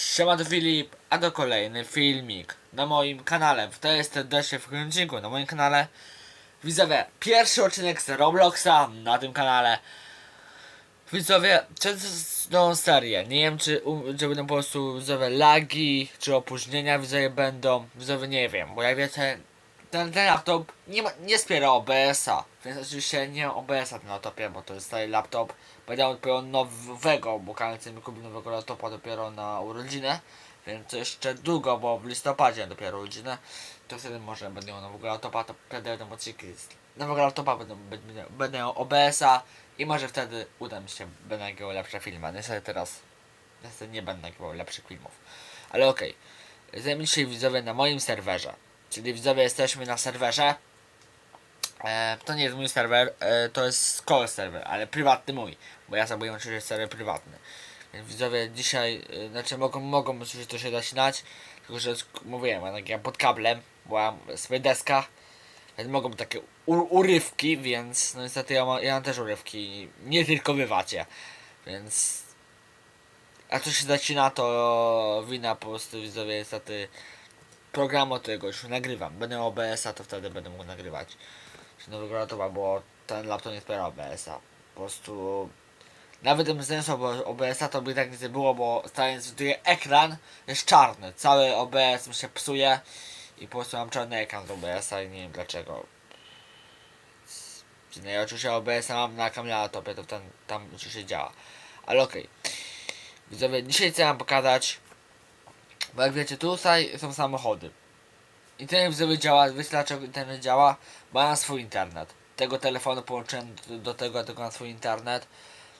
Siema Filip, a to kolejny filmik na moim kanale. To jest serdecznie w odcinku na moim kanale. Widzowie, pierwszy odcinek z Robloxa na tym kanale. Widzowie, często serię. Nie wiem, czy, czy będą po prostu widzowie lagi, czy opóźnienia widzowie będą. Widzowie nie wiem, bo jak wiecie, ten, ten laptop nie, ma, nie wspiera OBS-a. Więc oczywiście nie OBS-a na laptopie, bo to jest stary laptop. Będę dopiero nowego, bo Kalcy mi kupił nowego laptopa dopiero na urodzinę. Więc jeszcze długo, bo w listopadzie dopiero urodzinę. To wtedy może będę miał nowego laptopa, to wtedy będą odcinki z nowego laptopa, będę, będę, będę miał OBS-a i może wtedy uda mi się, będę nagrywał lepsze filmy. Niestety teraz, niestety nie będę nagrywał lepszych filmów. Ale okej, okay. dzisiaj widzowie na moim serwerze. Czyli widzowie jesteśmy na serwerze. E, to nie jest mój serwer, e, to jest call serwer, ale prywatny mój, bo ja sobie oczywiście serwer prywatny. Więc widzowie dzisiaj, e, znaczy mogą, mogą oczywiście to się zasinać, tylko że mówiłem, ja nagrywam pod kablem, ja mam sobie deska, więc mogą takie urywki, więc no niestety ja, ma, ja mam też urywki, nie tylko wy macie, więc jak to się zacina, to wina po prostu widzowie niestety programu tego już nagrywam. Będę OBS-a, to wtedy będę mógł nagrywać. Czy nowego laptopa, bo ten laptop nie wspiera OBS-a. Po prostu nawet gdybym znalazł OBS-a, to by tak nie było, bo stając tutaj ekran jest czarny. Cały OBS mi się psuje i po prostu mam czarny ekran z OBS-a i nie wiem dlaczego. Czy nie, oczywiście OBS-a mam na kamerze to ten tam oczywiście działa. Ale okej. Widzowie, dzisiaj chcę wam pokazać bo jak wiecie, tutaj są samochody. Internet widzowie działa, wiecie dlaczego internet działa? Bo mam swój internet. Tego telefonu połączyłem do, tego, tylko na swój internet.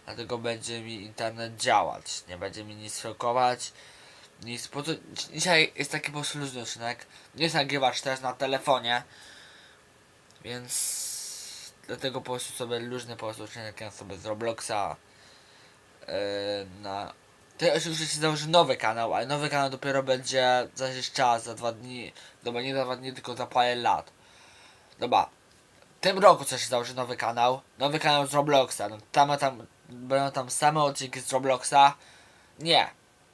Dlatego będzie mi internet działać. Nie będzie mi nic szokować. Nic. Po to, dzisiaj jest taki po prostu luźny. Nie jest nagrywać też na telefonie. Więc dlatego po prostu sobie luźny po prostu odcinek sobie z Robloxa yy, na to oczywiście się założy nowy kanał, ale nowy kanał dopiero będzie za jakiś czas, za dwa dni. Dobra, nie za dwa dni, tylko za parę lat. Dobra. W tym roku coś się założy nowy kanał. Nowy kanał z Robloxa. No, tam, tam, będą tam same odcinki z Robloxa. Nie.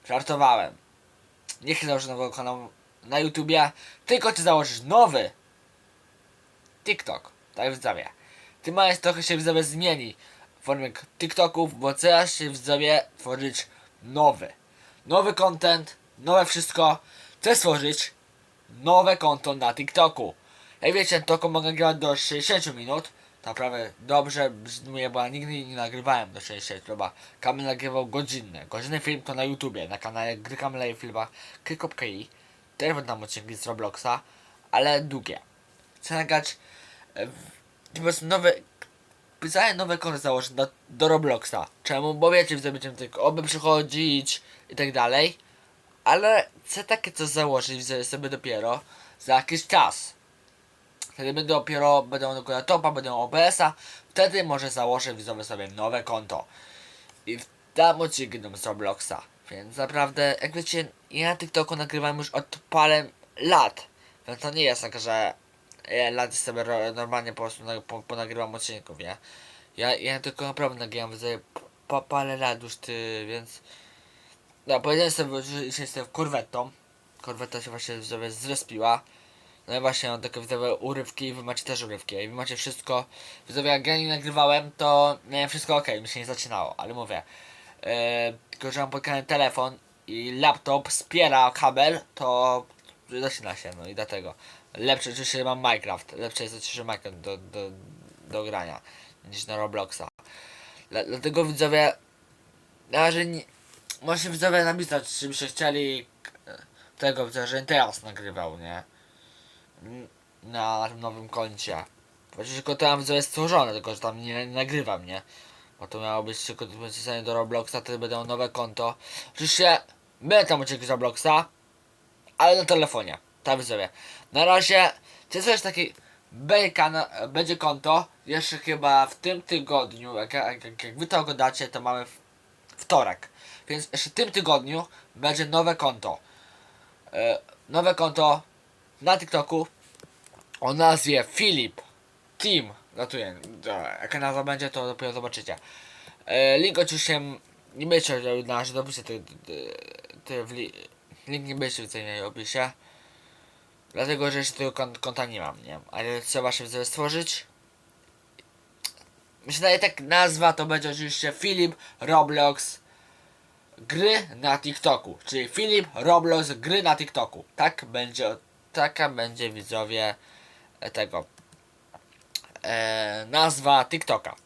Żartowałem. Nie chcę założyć nowego kanału na YouTubie. Tylko ty założysz nowy TikTok. Tak widzowie. Tym mając trochę się widzowie zmieni w formie TikToków, bo teraz się widzowie tworzyć nowy. Nowy content, nowe wszystko. Chcę stworzyć nowe konto na TikToku. Jak wiecie, TikToku mogę nagrywać do 60 minut. Naprawdę dobrze brzmi, bo ja nigdy nie nagrywałem do 60, chyba Kamil nagrywał godzinny. Godzinny film to na YouTubie, na kanale Gry Kamila i Filmach Kry.i. Też tam odcinki z Robloxa, ale długie. Chcę nagrać e, nowe pisałem nowe konto założyć do, do Robloxa. Czemu? Bo wiecie, że będziemy tylko oby przychodzić i tak dalej. Ale chcę takie coś założyć że sobie dopiero za jakiś czas. Wtedy będę dopiero, będę miał laptopa, będę OBS-a. Wtedy może założę widzowie sobie nowe konto. I tam będą z Robloxa. Więc naprawdę, jak wiecie, ja na TikToku nagrywam już od parę lat. Więc to nie jest tak, że ja lat sobie normalnie po prostu na, po, ponagrywam odcinków, nie? Ja, ja tylko naprawdę nagrywam za po parę lat już ty, więc... No, powiedziałem sobie, że jestem korwetą. Korweta się właśnie sobie zrespiła. No i właśnie mam takie widzowe urywki, wy macie też urywki. I wy macie wszystko. Widzowie, jak ja nie nagrywałem, to miałem wszystko ok, mi się nie zaczynało, ale mówię. E, tylko, że mam podkany telefon i laptop wspiera kabel, to zaczyna się, no i dlatego. Lepsze oczywiście mam Minecraft, lepsze jest oczywiście Minecraft do, do, do grania niż na Robloxa. Dla, dlatego widzowie, na razie nie, możecie widzowie napisać, czy byście chcieli k- tego, że teraz nagrywał, nie? Na tym nowym koncie. Oczywiście tylko tam widzowie jest stworzone, tylko że tam nie, nie nagrywam, nie? Bo to miało być tylko dopisanie do Robloxa, wtedy będą nowe konto. Oczywiście będę tam odcinki z Robloxa, ale na telefonie. Tak widzowie. Na razie, to jest taki będzie, kana- będzie konto jeszcze chyba w tym tygodniu, jak, jak, jak, jak wy to oglądacie, to mamy wtorek. Więc jeszcze w tym tygodniu będzie nowe konto. E, nowe konto na TikToku o nazwie Filip Team. Dobra, Jaka nazwa będzie, to dopiero zobaczycie. E, link oczywiście nie będzie na te, te, ty w li link nie będzie w tej opisie. Dlatego, że jeszcze tego kont konta nie mam, nie? Ale trzeba się widzowie stworzyć. Myślę, że tak nazwa to będzie oczywiście Filip Roblox gry na TikToku. Czyli Filip Roblox gry na TikToku. Tak będzie, taka będzie widzowie tego e, nazwa TikToka.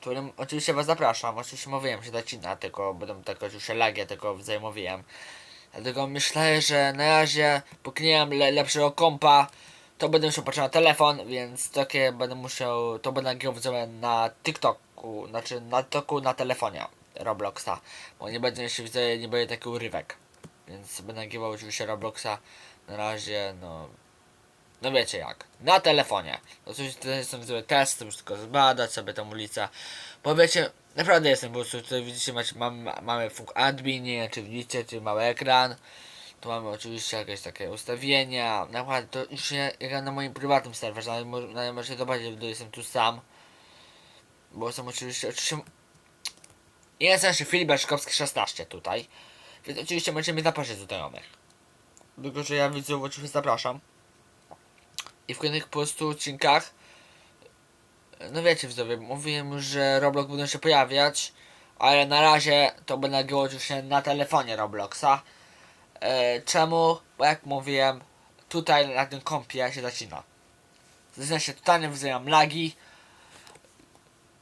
Którym oczywiście was zapraszam. Oczywiście mówiłem, że zacina, tylko będą tylko już lagie, tylko mówiłem. Dlatego myślę, że na razie póki nie mam le lepszego kompa, to będę musiał patrzeć na telefon, więc takie będę musiał, to będę nagrywał na TikToku, znaczy na TikToku na telefonie Robloxa, bo nie będę jeszcze widzę, nie będzie taki urywek, więc będę nagrywał oczywiście Robloxa. Na razie, no, no wiecie jak, na telefonie. Coś to są widzowie testy, muszę tylko zbadać sobie tą ulicę, bo wiecie, naprawdę jestem po prostu, tutaj widzicie, macie, mam, mamy funk admin, nie wiem czy widzicie, czy mały ekran, tu mamy oczywiście jakieś takie ustawienia. Naprawdę to już nie jak na moim prywatnym serwerze, ale mo- ale możecie zobaczyć, gdy jestem tu sam. Bo są oczywiście, oczywiście jest jeszcze Filip Beszkowski 16 tutaj. Więc oczywiście możecie mnie zapraszać do znajomych. Tylko, że ja widzów oczywiście zapraszam. I w kolejnych po prostu odcinkach no wiecie widzowie, mówiłem już, że Roblox będą się pojawiać, ale na razie to będę nagrywał oczywiście na telefonie Robloxa. E, czemu? Bo jak mówiłem, tutaj na tym kompie się zacina. Zaczyna się totalnie wzajemem lagi.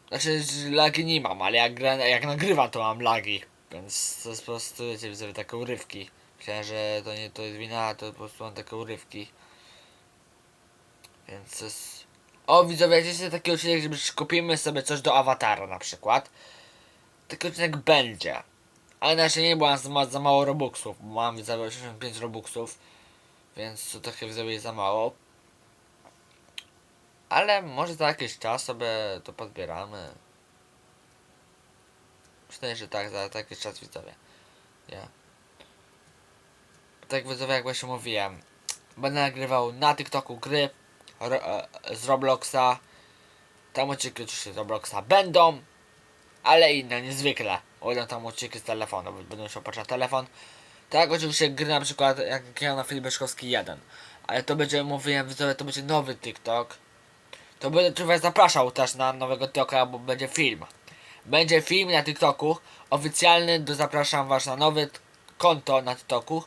Znaczy, lagi nie mam, ale jak, jak nagrywam, to mam lagi. Więc to jest po prostu, wiecie, widzowie, takie urywki. Myślałem, że to nie to jest wina, to po prostu mam takie urywki. Więc jest... O, widzowie, jak jest taki odcinek, że kupimy sobie coś do awatara na przykład. Taki odcinek będzie. Ale na razie nie było za, ma, za mało robuxów, bo mam widzowie 85 robuxów. Więc to trochę widzowie za mało. Ale może za jakiś czas sobie to podbieramy. Myślę, że tak, za, za jakiś czas widzowie. Nie. Tak widzowie, jak właśnie mówiłem. Będę nagrywał na TikToku gry ro, e, z Robloxa. Tam odcinki oczywiście z Robloxa będą. Ale inne, niezwykle. Będą tam odcinki z telefonu, musiał patrzeć na telefon. Tak, oczywiście gry na przykład jak grałem na Filip Beszkowski 1. Ale to będzie, mówiłem widzowie, to będzie nowy TikTok. To będę was zapraszał też na nowego TikToka, bo będzie film. Będzie film na TikToku, oficjalny, do zapraszam was na nowe konto na TikToku.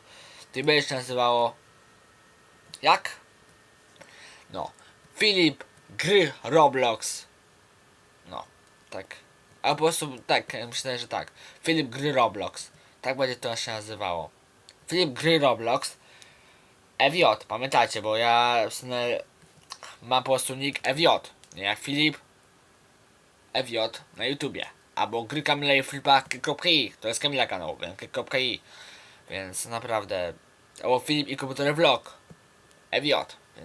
To będzie się nazywało... Jak? No. Filip Gry Roblox. No. Tak. A po prostu tak, myślę, że tak. Filip Gry Roblox. Tak będzie to się nazywało. Filip Gry Roblox. EWJ, pamiętacie, bo ja mam po prostu nick EWJ. Nie jak Filip EWJ na YouTubie. Albo gry Kamila i Flipa.i. To jest Kamila kanał, .i. Więc naprawdę. Albo Filip i komputery vlog. EWJ.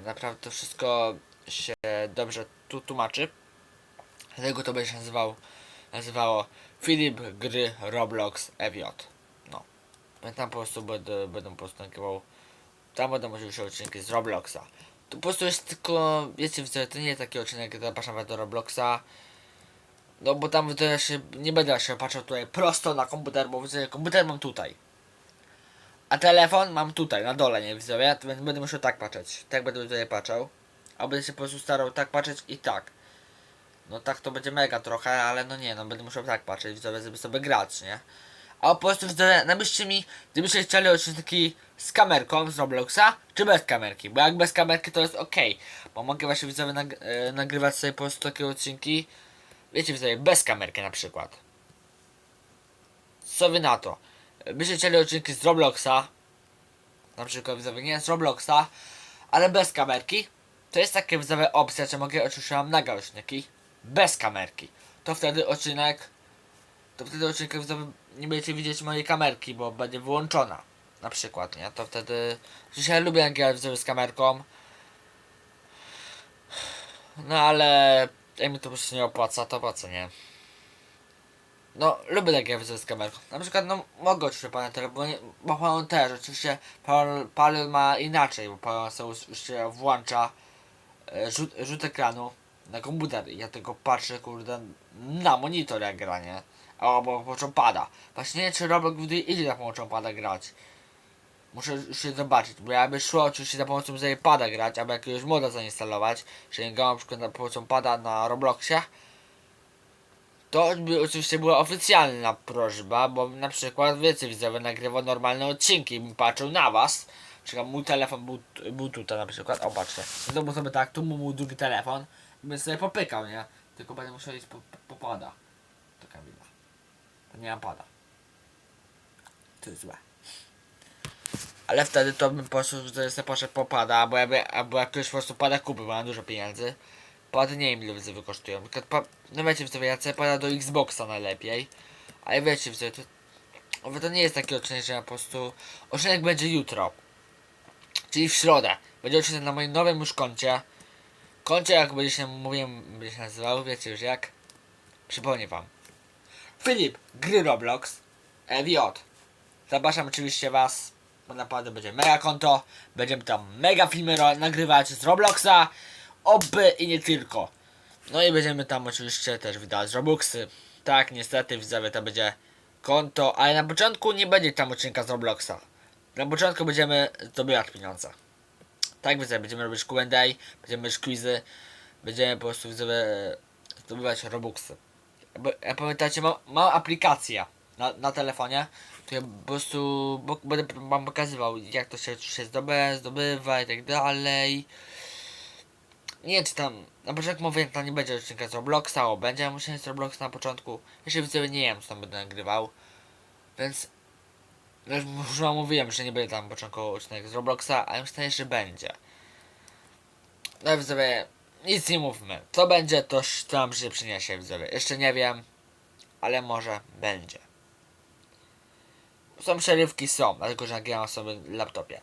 Naprawdę to wszystko się dobrze tu tłumaczy. Dlatego to będzie się nazywał, nazywało Filip Gry Roblox EWJ. No. Tam po prostu będę, będę po prostu nagrywał. Tam będą oczywiście odcinki z Robloxa. To po prostu jest tylko, wiecie, widzę, to nie jest taki odcinek, zapraszam do Robloxa. No bo tam ja się, nie będę się patrzył tutaj prosto na komputer, bo widzę, komputer mam tutaj. A telefon mam tutaj, na dole, nie to więc będę musiał tak patrzeć. Tak będę tutaj patrzał. A będę się po prostu starał tak patrzeć i tak. No tak to będzie mega trochę, ale no nie, no będę musiał tak patrzeć, widzowie, żeby sobie grać, nie? A po prostu widzowie, napiszcie mi, gdybyście chcieli odcinki z kamerką z Robloxa, czy bez kamerki, bo jak bez kamerki to jest ok, bo mogę właśnie widzowie nag e, nagrywać sobie po prostu takie odcinki, wiecie widzowie, bez kamerki na przykład. Co wy na to? Byście chcieli odcinki z Robloxa, na przykład widzowie, nie z Robloxa, ale bez kamerki, to jest takie widzowie opcja, że mogę oczywiście mam nagrać odcinki bez kamerki. To wtedy odcinek, to wtedy odcinek widzowie nie będziecie widzieć mojej kamerki, bo będzie wyłączona. Na przykład, nie? To wtedy... Dzisiaj lubię nagrywać widzowie z kamerką. No ale... Jak mi to po prostu nie opłaca, to po co, nie? No, lubię nagrywać widzowie z kamerką. Na przykład, no, mogę oczywiście tyle, bo, nie, bo pan też, oczywiście, pan, pan ma inaczej, bo pan sobie włącza e, rzut, rzut ekranu na komputer i ja tylko patrzę, kurde, na monitor jak gra, nie? albo pomocą pada. Właśnie nie wiem, czy Roblox buduje idzie za pomocą pada grać. Muszę już się zobaczyć, bo jakby szło oczywiście za pomocą pada grać, albo jakiegoś moda zainstalować, że go na przykład za pomocą pada na Robloxie, to by oczywiście była oficjalna prośba, bo na przykład wiecie widzowie nagrywa normalne odcinki i patrzył na was. Czekam, mój telefon był, był tutaj na przykład, o patrzcie. No bo sobie tak, tu był mój drugi telefon bym sobie popykał, nie? Tylko będę musiał iść po, po pada. Taka wina. To nie mam pada. To jest złe. Ale wtedy to bym poszedł, że sobie poszedł po pada, bo jakby, albo jakoś po prostu pada kupy, bo mam dużo pieniędzy. Pady nie wiem ile widzowie kosztują. No wiecie widzowie, ja pada do Xboxa najlepiej. Ale wiecie widzowie, to, to nie jest taki odcinek, że ja po prostu... Odcinek będzie jutro. Czyli w środę. Będzie odcinek na moim nowym już koncie. Koncie jak będzie się mówiłem, będzie się nazywał, wiecie już jak. Przypomnę wam. Filip, gry Roblox, FJ. Zapraszam oczywiście was, bo naprawdę będzie mega konto. Będziemy tam mega filmy nagrywać z Robloxa, oby i nie tylko. No i będziemy tam oczywiście też wydać Robuxy. Tak, niestety widzowie to będzie konto, ale na początku nie będzie tam odcinka z Robloxa. Na początku będziemy zdobywać pieniądze. Tak widzowie, będziemy robić Q&A, będziemy robić quizy, będziemy po prostu widzowie zdobywać Robuxy. Pamiętacie, mam, mam aplikację na, na telefonie, to ja po prostu będę wam pokazywał, jak to się, się zdobywa, zdobywa i tak dalej. Nie wiem, czy tam, na początku mówiłem, tam nie będzie odcinka z Robloxa, o, będzie musiałem z Robloxa na początku. Jeszcze widzowie nie wiem, co tam będę nagrywał, więc już wam mówiłem, że nie będzie tam początku odcinek z Robloxa, a już jeszcze będzie. No widzowie, nic nie mówmy. Co będzie, to to nam się przyniesie, widzowie. Jeszcze nie wiem, ale może będzie. Są przerywki, są, dlatego że nagrywam sobie na laptopie.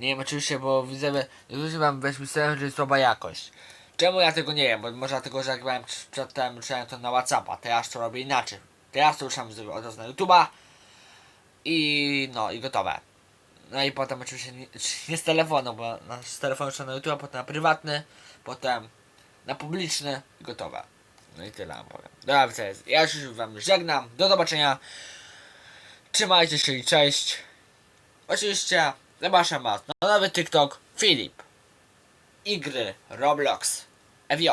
Nie wiem oczywiście, bo widzowie, niektórzy wam weź myślałem, że jest słaba jakość. Czemu ja tego nie wiem? Bo może dlatego, że jak przy- przedtem, ruszałem to na Whatsappa, teraz to robię inaczej. Teraz to ruszam od razu na YouTube'a i no i gotowe. No i potem oczywiście nie, nie z telefonu, bo na, z telefonu jeszcze na YouTube, potem na prywatny, potem na publiczny i gotowe. No i tyle wam powiem. Dobra, widzowie, ja już wam żegnam. Do zobaczenia. Trzymajcie się i cześć. Oczywiście zapraszam was na nowy TikTok Filip. I gry Roblox FJ.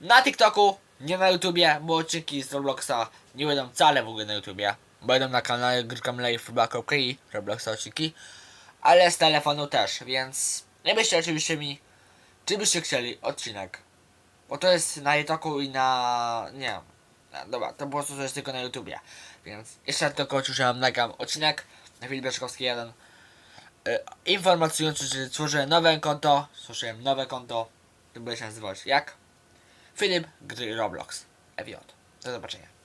Na TikToku, nie na YouTubie, bo odcinki z Robloxa nie będą wcale w ogóle na YouTubie. Będą na kanale Grykam Live i Robloxa odcinki. Ale z telefonu też, więc byście oczywiście mi, czy byście chcieli odcinek. Bo to jest na TikToku i na... nie no, Dobra, to po prostu to jest tylko na YouTubie. Więc jeszcze tylko wam nagram odcinek na Filip Beczkowski 1. Y, informacjujący, że stworzyłem nowe konto, stworzyłem nowe konto, to będzie się nazywać jak? Filip Gry Roblox FJ. Do zobaczenia.